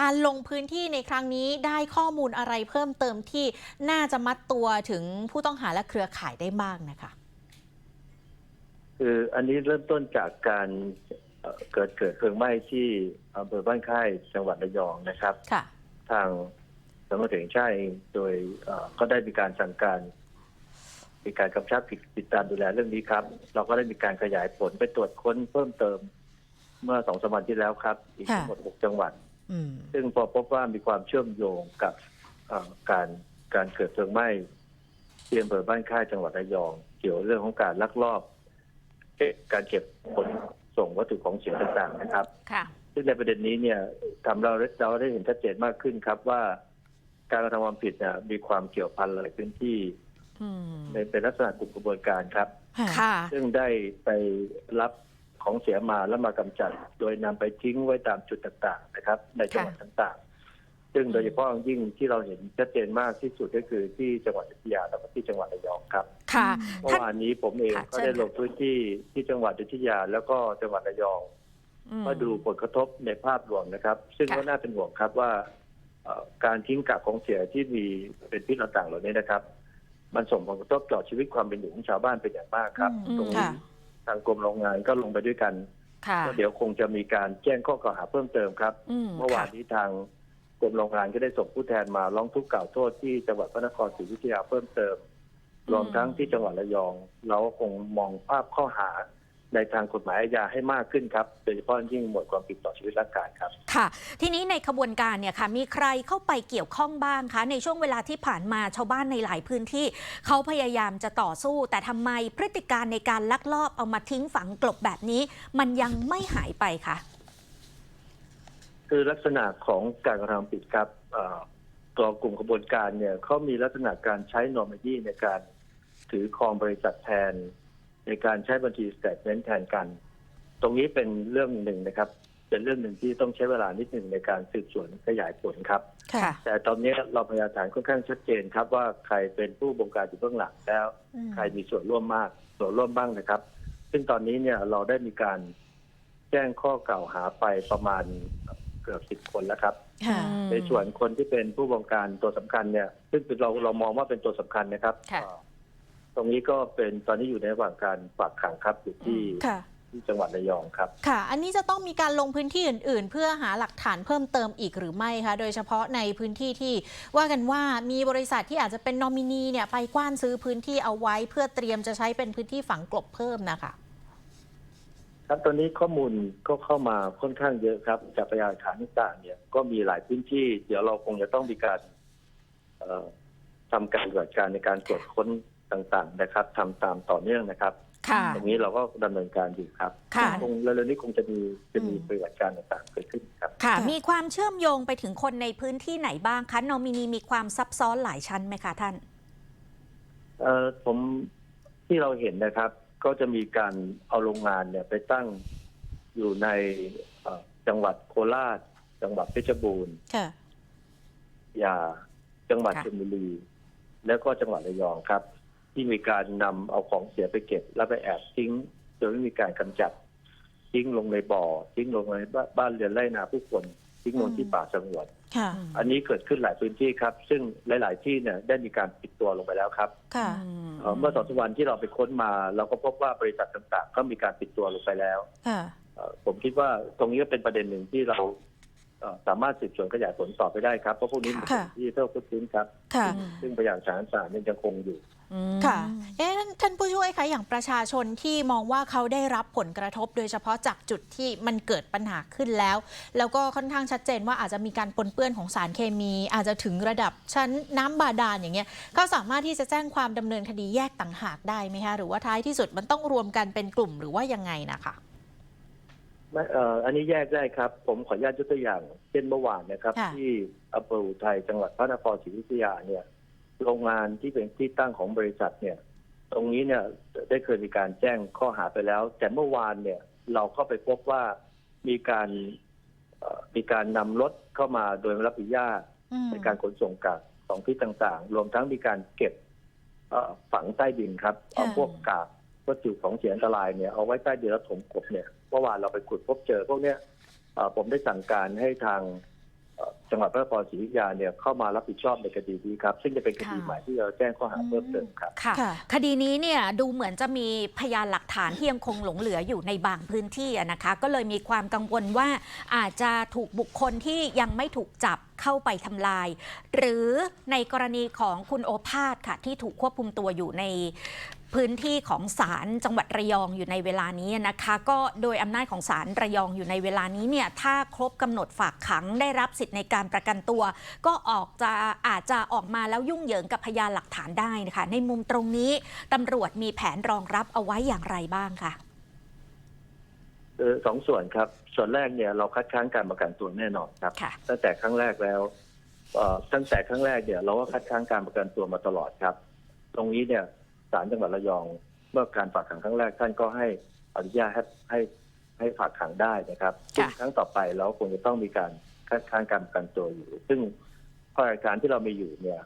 การลงพื้นที่ในครั้งนี้ได้ข้อมูลอะไรเพิ่มเติมที่น่าจะมัดตัวถึงผู้ต้องหาและเครือข่ายได้บ้างนะคะ คืออันนี้เริ่มต้นจากการเอ่อเกิดเกิดเพลิงไหม้ที่อำเภอบ้านค่ายจังหวัดระยองนะครับ ค่ะ ทางสำนักงานตำรวจแห่งชาติเองโดยเอ่อก็ได้มีการสั่งการมีการกำชับติดตามดูแลเรื่องนี้ครับ เราก็ได้มีการขยายผลไปตรวจค้นเพิ่มเติมเมื่อสองสามวันที่แล้วครับ อีกค่ะทั้งหมดหกจังหวัดอืม ซึ่งพอพบว่ามีความเชื่อมโยงกับเอ่อการการเกิดเพลิงไหม้ที่อำเภอบ้านค่ายจังหวัดระยอง เกี่ยวเรื่องของการลักลอบเก็บการเก็บขนส่งวัตถุของเสียต่างๆนะครับค่ะซึ่งในประเด็นนี้เนี่ยทำเราเราได้เห็นชัดเจนมากขึ้นครับว่า การกระทำความผิดเนี่ยมีความเกี่ยวพันหลายพื้นที่อืมในเป็นลักษณะกลุ่มกระบวนการครับค่ะซึ่งได้ไปรับ ของเสียมาแล้วมากำจัด โดยนำไปทิ้งไว้ตามจุดต่างๆ นะครับ ในจังหวัดต่างๆ ซึ่งโดยเฉพาะอย่างยิ่งที่เราเห็นชัดเจนมากที่สุดก็คือที่จังหวัดอยุธยาและก็ที่จังหวัดระยองครับค่ะเมื่อท่านวานนี้ผมเองค่ะก็เชิญได้ค่ะลงพื้นที่ที่จังหวัดอยุธยาแล้วก็จังหวัดระยองอืมมาดูผลกระทบในภาพรวมนะครับ ซึ่งค่ะก็น่าเป็นห่วงครับว่าเอ่อการทิ้งกักของเสียที่มีเป็นพิษต่างๆเหล่านี้นะครับ มันส่งผลกระทบต่อชีวิตความเป็นอยู่ของชาวบ้านเป็นอย่างมากครับอืมตรงค่ะนี้ ทางกรมโรงงานก็ลงไปด้วยกันค่ะ ก็เดี๋ยวคงจะมีการแจ้งข้อกล่าวหาเพิ่มเติมครับ อืมเมื่อวานค่ะนี้ทางกรมโรงงานก็ได้ส่งผู้แทนมาร้องทุกข์กล่าวโทษที่จังหวัดพระนครศรีอยุธยาเพิ่มเติม รวมทั้งที่จังหวัดระยอง เราก็คงมองภาพข้อหา ในทางกฎหมายอาญาให้มากขึ้นครับโดยเฉพาะยิ่งหมวดความผิดต่อชีวิตร่างกายครับ ค่ะ ทีนี้ในขบวนการเนี่ยค่ะมีใครเข้าไปเกี่ยวข้องบ้างคะ ในช่วงเวลาที่ผ่านมาชาวบ้านในหลายพื้นที่เขาพยายามจะต่อสู้ แต่ทำไมพฤติการในการลักลอบเอามาทิ้งฝังกลบแบบนี้ มันยังไม่หายไปคะคือลักษณะของการกระทำผิดครับเอ่อตัวกลุ่มกระบวนการเนี่ยเขามีลักษณะการใช้นอร์มยีในการถือครองบริษัทแทน ในการใช้บัญชีสแตทเมนต์แทนกัน ตรงนี้เป็นเรื่องหนึ่งนะครับ เป็นเรื่องหนึ่งที่ต้องใช้เวลานิดหนึ่งในการสืบสวนขยายผลครับ ค่ะ แต่ตอนนี้เราพยานฐานค่อนข้างชัดเจนครับว่าใครเป็นผู้บงการอยู่เบื้องหลังแล้วใครมีส่วนร่วมมากส่วนร่วมบ้างนะครับ ซึ่งตอนนี้เนี่ยเราได้มีการแจ้งข้อกล่าวหาไปประมาณเกือบสิบคนแล้วครับ ค่ะในส่วนคนที่เป็นผู้บงการตัวสำคัญเนี่ย ซึ่งเราเรามองว่าเป็นตัวสำคัญนะครับค่ะ เอ่อ ตรงนี้ก็เป็นตอนนี้อยู่ในระหว่างการฝากขังครับอยู่ที่ค่ะ ที่จังหวัดระยองครับ ค่ะ อันนี้จะต้องมีการลงพื้นที่อื่น ๆ เพื่อหาหลักฐานเพิ่มเติมอีกหรือไม่คะ โดยเฉพาะในพื้นที่ที่ว่ากันว่ามีบริษัทที่อาจจะเป็นนอมินีเนี่ยไปกว้านซื้อพื้นที่เอาไว้ เพื่อเตรียมจะใช้เป็นพื้นที่ฝังกลบเพิ่มนะคะ ครับตอนนี้ข้อมูลก็เข้ามาค่อนข้างเยอะครับ จากพยานหลักฐานต่างๆเนี่ยก็มีหลายพื้นที่ เดี๋ยวเราคงจะต้องมีการเอ่อทำการปฏิบัติการในการตรวจค้น ต่างๆนะครับทำตามต่อเนื่องนะครับค่ะตรงนี้เราก็ดำเนินการอยู่ครับค่ะคงเร็วๆนี้คงจะมีจะมีอืมปฏิบัติการต่างๆเกิดขึ้นครับค่ะค่ะ มีความเชื่อมโยงไปถึงคนในพื้นที่ไหนบ้างคะนอมินีมีความซับซ้อนหลายชั้นไหมคะท่านเอ่อผมที่เราเห็นนะครับ ก็จะมีการเอาโรงงานเนี่ยไปตั้งอยู่ในเอ่อจังหวัดโคราช จังหวัดเพชรบูรณ์ค่ะยาจังหวัดค่ะชลบุรี แล้วก็จังหวัดระยองครับ ที่มีการนำเอาของเสียไปเก็บ แล้วไปแอบทิ้งโดยไม่มีการกำจัด ทิ้งลงในบ่อ ทิ้งลงในบ้านบ้านเรือนไร่นาผู้คนทิ้งลงที่ป่าสงวนค่ะ อันนี้เกิดขึ้นหลายพื้นที่ครับ ซึ่งหลาย ๆ ที่เนี่ยได้มีการปิดตัวลงไปแล้วครับค่ะ เอ่อเมื่อสองสามวันที่เราไปค้นมา เราก็พบว่าบริษัทต่างๆ ก็มีการปิดตัวลงไปแล้ว ค่ะ เอ่อผมคิดว่าตรงนี้ก็เป็นประเด็นหนึ่งที่เราเอ่อสามารถสืบสวนขยายผลต่อไปได้ครับ เพราะพวกนี้เป็นค่ะที่เท่าพื้นครับ ค่ะ ซึ่งพยานฐานต่างๆยังคงอยู่ ค่ะ เอ๊ะท่านท่านผู้ช่วยคะอย่างประชาชนที่มองว่าเขาได้รับผลกระทบ โดยเฉพาะจากจุดที่มันเกิดปัญหาขึ้นแล้ว แล้วก็ค่อนข้างชัดเจนว่าอาจจะมีการปนเปื้อนของสารเคมี อาจจะถึงระดับชั้นน้ำบาดาลอย่างเงี้ยเขาสามารถที่จะแจ้งความดำเนินคดีแยกต่างหากได้ไหมคะ หรือว่าท้ายที่สุดมันต้องรวมกันเป็นกลุ่มหรือว่ายังไงนะคะ ไม่เอ่ออันนี้แยกได้ครับ ผมขออนุญาตยกตัวอย่างเช่นเมื่อวานนะครับ ค่ะ ที่อำเภออุทัยจังหวัดพระนครศรีอยุธยาเนี่ย โรงงานที่เป็นที่ตั้งของบริษัทเนี่ย ตรงนี้เนี่ยได้เคยมีการแจ้งข้อหาไปแล้ว แต่เมื่อวานเนี่ยเราก็ไปพบว่ามีการเอ่อมีการนำรถเข้ามาโดยไม่รับอนุญาตอืมในการขนส่งกากของที่ต่างๆ รวมทั้งมีการเก็บเอ่อฝังใต้ดินครับเอาพวกกากวัตถุของเสียอันตรายเนี่ยเอาไว้ใต้ดินแล้วถมกลบเนี่ยเมื่อวานเราไปขุดพบเจอพวกเนี้ยเอ่อผมได้สั่งการให้ทางเอ่อ จังหวัดพระนครศรีอยุธยาเนี่ยเข้ามารับผิดชอบในคดีนี้ครับ ซึ่งจะเป็นคดีค่ะใหม่ที่เราแจ้งข้อหาเพิ่มเติมครับค่ะค่ะ คดีนี้เนี่ยดูเหมือนจะมีพยานหลักฐานที่ยังคงหลงเหลืออยู่ในบางพื้นที่อะนะคะ ก็เลยมีความกังวลว่าอาจจะถูกบุคคลที่ยังไม่ถูกจับเข้าไปทำลาย หรือในกรณีของคุณโอภาสค่ะที่ถูกควบคุมตัวอยู่ใน พื้นที่ของศาลจังหวัดระยองอยู่ในเวลานี้นะคะ ก็โดยอำนาจของศาลระยองอยู่ในเวลานี้เนี่ยถ้าครบกำหนดฝากขังได้รับสิทธิ์ในการประกันตัว ก็ออกจะอาจจะออกมาแล้วยุ่งเหยิงกับพยานหลักฐานได้นะคะในมุมตรงนี้ตำรวจมีแผนรองรับเอาไว้อย่างไรบ้างคะคือสองส่วนครับ ส่วนแรกเนี่ยเราคัดค้านการประกันตัวแน่นอนครับค่ะตั้งแต่ครั้งแรกแล้วเอ่อตั้งแต่ครั้งแรกเนี่ยเราก็คัดค้านการประกันตัวมาตลอดครับ ตรงนี้เนี่ย ศาลจังหวัดระยอง เมื่อการฝากขังครั้งแรกท่านก็ให้อนุญาตให้ให้ให้ฝากขังได้นะครับซึ่งครั้งต่อไปเราคงจะต้องมีการคัดค้านการประกันตัวอยู่ ซึ่งข้อหลักฐานที่เรามีอยู่เนี่ย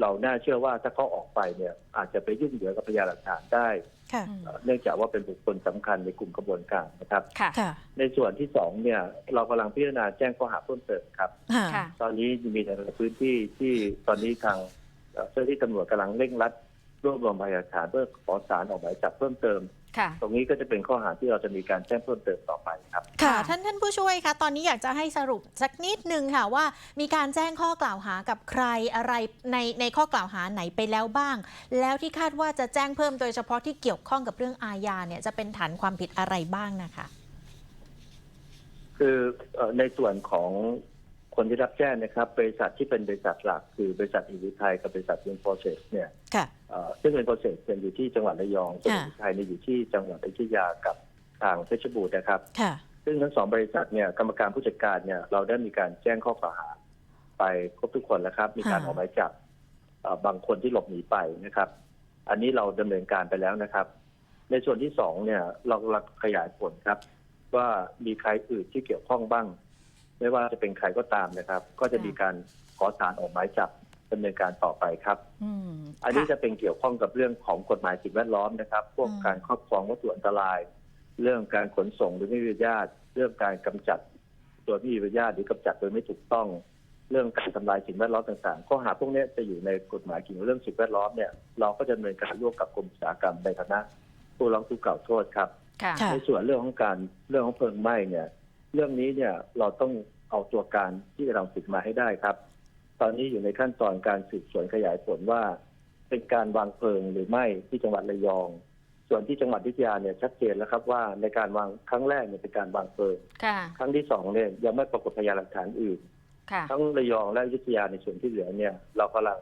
เราน่าเชื่อว่าถ้าเขาออกไปเนี่ย อาจจะไปยุ่งเหยิงกับพยานหลักฐานได้ค่ะเอ่อเนื่องจากว่าเป็นบุคคลสำคัญในกลุ่มกระบวนการนะครับค่ะค่ะในส่วนที่สองเนี่ย เรากำลังพิจารณาแจ้งข้อหาเพิ่มเติมครับค่ะตอนนี้มีในพื้นที่ที่ตอนนี้ทางเอ่อเจ้าหน้าที่ตำรวจกำลังเร่งรัด รวบรวมพยานหลักฐานเพื่อขอสารออกหมายจับเพิ่มเติม ค่ะ ตรงนี้ก็จะเป็นข้อหาที่เราจะมีการแจ้งเพิ่มเติมต่อไปครับค่ะค่ะ ท่านท่านผู้ช่วยคะ ตอนนี้อยากจะให้สรุปสักนิดนึงค่ะว่า มีการแจ้งข้อกล่าวหากับใครอะไรในในข้อกล่าวหาไหนไปแล้วบ้าง แล้วที่คาดว่าจะแจ้งเพิ่มโดยเฉพาะที่เกี่ยวข้องกับเรื่องอาญาเนี่ยจะเป็นฐานความผิดอะไรบ้างนะคะ คือเอ่อในส่วนของ คนที่รับแจ้งนะครับ บริษัทที่เป็นบริษัทหลักคือบริษัทอินดิไทยกับบริษัทเินโปรเซสเนี่ยค่ะเอ่อซึ่งเป็นโปรเซสเป็นอยู่ที่จังหวัดระยองส่วนค่ะอินดิไทยเนี่ยอยู่ที่จังหวัดอยุธยากับทางเพชรบูรณ์นะครับค่ะซึ่งทั้งสองบริษัทเนี่ยกรรมการผู้จัดการเนี่ยเราได้มีการแจ้งข้อกล่าวหา ไปครบทุกคนแล้วครับ มีการค่ะออกหมายจับเอ่อบางคนที่หลบหนีไปนะครับ อันนี้เราดำเนินการไปแล้วนะครับ ในส่วนที่สองเนี่ยเรากำลังขยายผลครับ ว่ามีใครอื่นที่เกี่ยวข้องบ้าง ไม่ว่าจะเป็นใครก็ตามนะครับ ก็จะมีการขอสารออกหมายจับดำเนินการต่อไปครับอืมอันนี้ค่ะจะเป็นเกี่ยวข้องกับเรื่องของกฎหมายสิ่งแวดล้อมนะครับ พวกอืมการครอบครองวัตถุอันตราย เรื่องการขนส่งโดยไม่มีใบอนุญาต เรื่องการกำจัดโดยไม่มีใบอนุญาตหรือกำจัดโดยไม่ถูกต้อง เรื่องการทำลายสิ่งแวดล้อมต่างๆ ข้อหาพวกนี้จะอยู่ในกฎหมายเกี่ยวกับเรื่องสิ่งแวดล้อมเนี่ย เราก็จะดำเนินการร่วมกับกรมอุตสาหกรรมในฐานะผู้ร้องทุกข์กล่าวโทษครับค่ะค่ะในส่วนเรื่องของการเรื่องของเพลิงไหม้เนี่ย เรื่องนี้เนี่ยเราต้องเอาตัวการที่เราสืบมาให้ได้ครับ ตอนนี้อยู่ในขั้นตอนการสืบสวนขยายผลว่า เป็นการวางเพลิงหรือไม่ที่จังหวัดระยอง ส่วนที่จังหวัดอยุธยาเนี่ยชัดเจนแล้วครับว่าในการวางครั้งแรกเนี่ยเป็นการวางเพลิงค่ะครั้งที่สองเนี่ยยังไม่ปรากฏพยานหลักฐานอื่นค่ะทั้งระยองและอยุธยาในส่วนที่เหลือเนี่ย เรากำลัง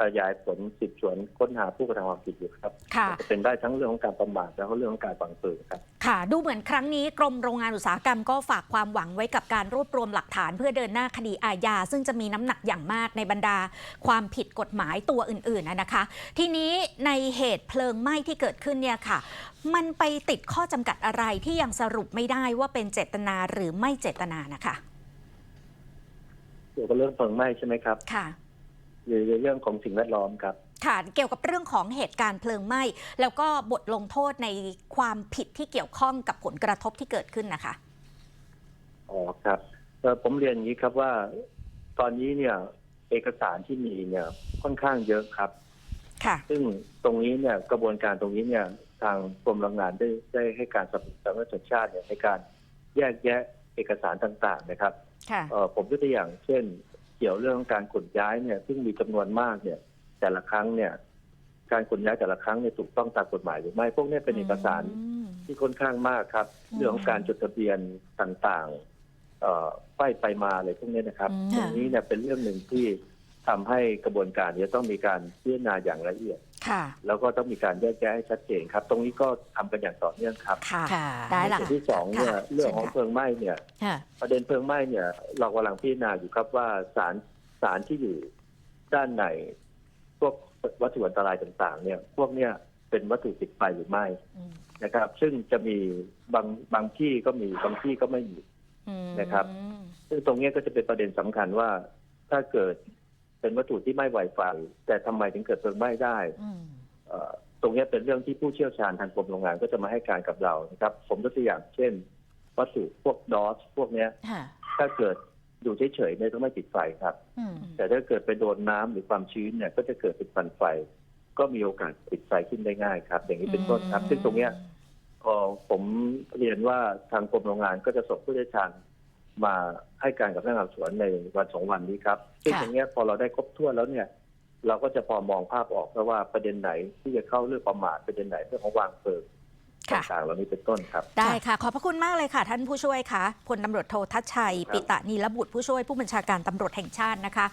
ขยายผลสืบสวนค้นหาผู้กระทำความผิดอยู่ครับค่ะ จะเป็นได้ทั้งเรื่องของการประมาทแล้วก็เรื่องของการวางเพลิงครับ ค่ะ ดูเหมือนครั้งนี้กรมโรงงานอุตสาหกรรมก็ฝากความหวังไว้กับการรวบรวมหลักฐานเพื่อเดินหน้าคดีอาญาซึ่งจะมีน้ำหนักอย่างมากในบรรดาความผิดกฎหมายตัวอื่นๆนะนะคะ ทีนี้ในเหตุเพลิงไหม้ที่เกิดขึ้นเนี่ยค่ะ มันไปติดข้อจำกัดอะไรที่ยังสรุปไม่ได้ว่าเป็นเจตนาหรือไม่เจตนานะคะ เกี่ยวกับเรื่องเพลิงไหม้ใช่ไหมครับ ค่ะ หรือเรื่องของสิ่งแวดล้อมครับค่ะเกี่ยวกับเรื่องของเหตุการณ์เพลิงไหม้ แล้วก็บทลงโทษในความผิดที่เกี่ยวข้องกับผลกระทบที่เกิดขึ้นนะคะอ๋อครับเอ่อผมเรียนอย่างนี้ครับว่า ตอนนี้เนี่ย เอกสารที่มีเนี่ยค่อนข้างเยอะครับ ค่ะ ซึ่งตรงนี้เนี่ยกระบวนการตรงนี้เนี่ย ทางกรมแรงงานได้ได้ให้การสนับสนุนสำนักงานตำรวจแห่งชาติเนี่ยในการแยกแยะเอกสารต่าง ๆ นะครับค่ะเอ่อผมยกตัวอย่างเช่น เกี่ยวเรื่องการขนย้ายเนี่ย ซึ่งมีจำนวนมากเนี่ย แต่ละครั้งเนี่ย การขนย้ายแต่ละครั้งเนี่ยถูกต้องตามกฎหมายหรือไม่พวกเนี้เป็นเอกสารอืมที่ค่อนข้างมากครับอืมเรื่องของการจดทะเบียนต่างๆเอ่อไปไปมาอะไรพวกนี้นะครับอืมตรงนี้เนี่ยเป็นเรื่องหนึ่งที่ทำให้กระบวนการเนี้ต้องมีการพิจารณาอย่างละเอียดค่ะ แล้วก็ต้องมีการแยกแยะให้ชัดเจนครับ ตรงนี้ก็ทำกันอย่างต่อเนื่องครับค่ะค่ะได้ในละส่วนที่สองเนี่ยค่ะเรื่องของเชิญค่ะเพลิงไหม้เนี่ยค่ะประเด็นเพลิงไหม้เนี่ย เรากำลังพิจารณาอยู่ครับว่าสารสารที่อยู่ด้านในพวกวัตถุอันตรายต่าง ๆ เนี่ย พวกเนี้ยเป็นวัตถุติดไฟหรือไม่อืมนะครับ ซึ่งจะมีบางบางที่ก็มีบางที่ก็ไม่มีอืมนะครับ ซึ่งตรงเนี้ยก็จะเป็นประเด็นสำคัญว่าถ้าเกิด เป็นวัตถุที่ไม่ไหวไฟแต่ทำไมถึงเกิดเพลิงไหม้ได้อืมเอ่อตรงเนี้ยเป็นเรื่องที่ผู้เชี่ยวชาญทางกรมโรงงานก็จะมาให้การกับเรานะครับ ผมยกตัวอย่างเช่น วัตถุพวกดอสพวกเนี้ยค่ะถ้าเกิดดูเฉยๆเนี่ยต้องไม่ติดไฟครับอืมแต่ถ้าเกิดไปโดนน้ำหรือความชื้นเนี่ยก็จะเกิดเป็นฟันไฟ ก็มีโอกาสติดไฟขึ้นได้ง่ายครับ อย่างนี้เป็นต้นครับ ซึ่งตรงเนี้ยพอผมเรียนว่าทางกรมโรงงานก็จะส่งผู้เชี่ยวชาญ มาให้การกับพนักงานสอบสวนในวันสองวันนี้ครับซึ่งค่ะตรงเนี้ยพอเราได้ครบถ้วนแล้วเนี่ย เราก็จะพอมองภาพออกแล้วว่าประเด็นไหนที่จะเข้าเรื่องประมาทประเด็นไหนเรื่องของวางเพลิงค่ะต่างๆเหล่านี้เป็นต้นครับ ได้ค่ะ ขอบพระคุณมากเลยค่ะ ท่านผู้ช่วยค่ะพลตำรวจโททัชชัยครับปิตะนีรบุตรผู้ช่วยผู้บัญชาการตำรวจแห่งชาตินะคะ